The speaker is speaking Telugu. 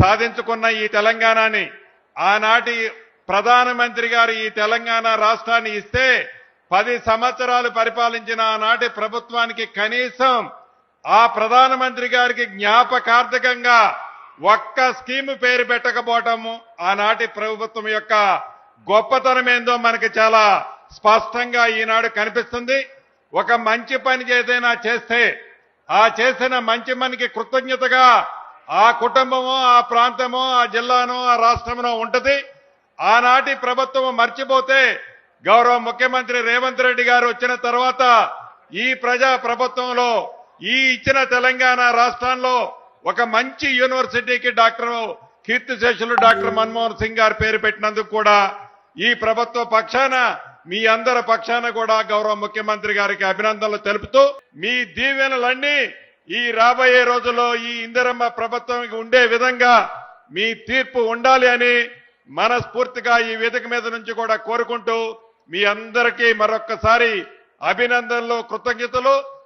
సాధించుకున్న ఈ తెలంగాణని ఆనాటి ప్రధానమంత్రి గారు ఈ తెలంగాణ రాష్ట్రాన్ని ఇస్తే పది సంవత్సరాలు పరిపాలించిన ఆనాటి ప్రభుత్వానికి కనీసం ఆ ప్రధానమంత్రి గారికి జ్ఞాపకార్థకంగా ఒక్క స్కీమ్ పేరు పెట్టకపోవటము ఆనాటి ప్రభుత్వం యొక్క గొప్పతనం ఏందో మనకి చాలా స్పష్టంగా ఈనాడు కనిపిస్తుంది. ఒక మంచి పని ఏదైనా చేస్తే ఆ చేసిన మంచి పనికి కృతజ్ఞతగా ఆ కుటుంబమో ఆ ప్రాంతమో ఆ జిల్లానో ఆ రాష్ట్రమనో ఉంటది. ఆనాటి ప్రభుత్వం మర్చిపోతే గౌరవ ముఖ్యమంత్రి రేవంత్ రెడ్డి గారు వచ్చిన తర్వాత ఈ ప్రజా ప్రభుత్వంలో ఈ ఇచ్చిన తెలంగాణ రాష్ట్రంలో ఒక మంచి యూనివర్సిటీకి డాక్టర్ కీర్తిశేషులు డాక్టర్ మన్మోహన్ సింగ్ గారు పేరు పెట్టినందుకు కూడా ఈ ప్రభుత్వ పక్షాన మీ అందరి పక్షాన కూడా గౌరవ ముఖ్యమంత్రి గారికి అభినందనలు తెలుపుతూ మీ దీవెనలన్నీ ఈ రాబోయే రోజుల్లో ఈ ఇందిరమ్మ ప్రభుత్వం ఉండే విధంగా మీ తీర్పు ఉండాలి అని మనస్ఫూర్తిగా ఈ వేదిక మీద నుంచి కూడా కోరుకుంటూ మీ అందరికీ మరొక్కసారి అభినందనలు కృతజ్ఞతలు.